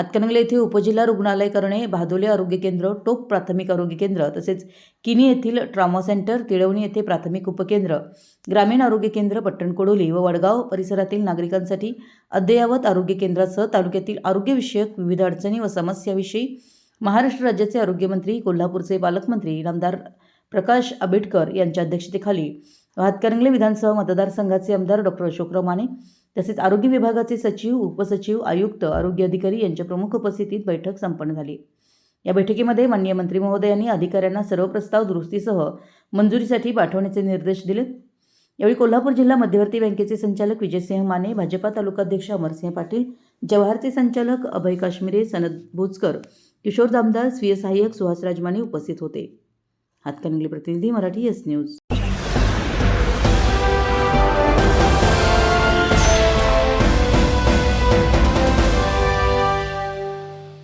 हातकणंगले येथे उपजिल्हा रुग्णालय करणे भादोले आरोग्य केंद्र टोक प्राथमिक आरोग्य केंद्र तसेच किनी येथील ट्रॉमा सेंटर तिळवणी येथे प्राथमिक उपकेंद्र ग्रामीण आरोग्य केंद्र पट्टणकोडोली व वडगाव परिसरातील नागरिकांसाठी अद्ययावत आरोग्य केंद्रासह तालुक्यातील आरोग्यविषयक विविध अडचणी व समस्याविषयी महाराष्ट्र राज्याचे आरोग्यमंत्री कोल्हापूरचे पालकमंत्री नामदार प्रकाश आंबेडकर यांच्या अध्यक्षतेखाली हातकणंगले विधानसभा मतदारसंघाचे आमदार डॉक्टर अशोकराव माने तसेच आरोग्य विभागाचे सचिव उपसचिव आयुक्त आरोग्य अधिकारी यांच्या प्रमुख उपस्थितीत बैठक संपन्न झाली. या बैठकीमध्ये माननीय मंत्री महोदयांनी अधिकाऱ्यांना सर्व प्रस्ताव दुरुस्तीसह मंजुरीसाठी पाठवण्याचे निर्देश दिले. यावेळी कोल्हापूर जिल्हा मध्यवर्ती बँकेचे संचालक विजयसिंह माने भाजपा तालुकाध्यक्ष अमरसिंह पाटील जवाहरचे संचालक अभय काश्मीरे सनद भोजकर किशोर दामदार स्वीय सहाय्यक सुहास राजमाने उपस्थित होते. हातकणंगले प्रतिनिधी मराठी एस न्यूज.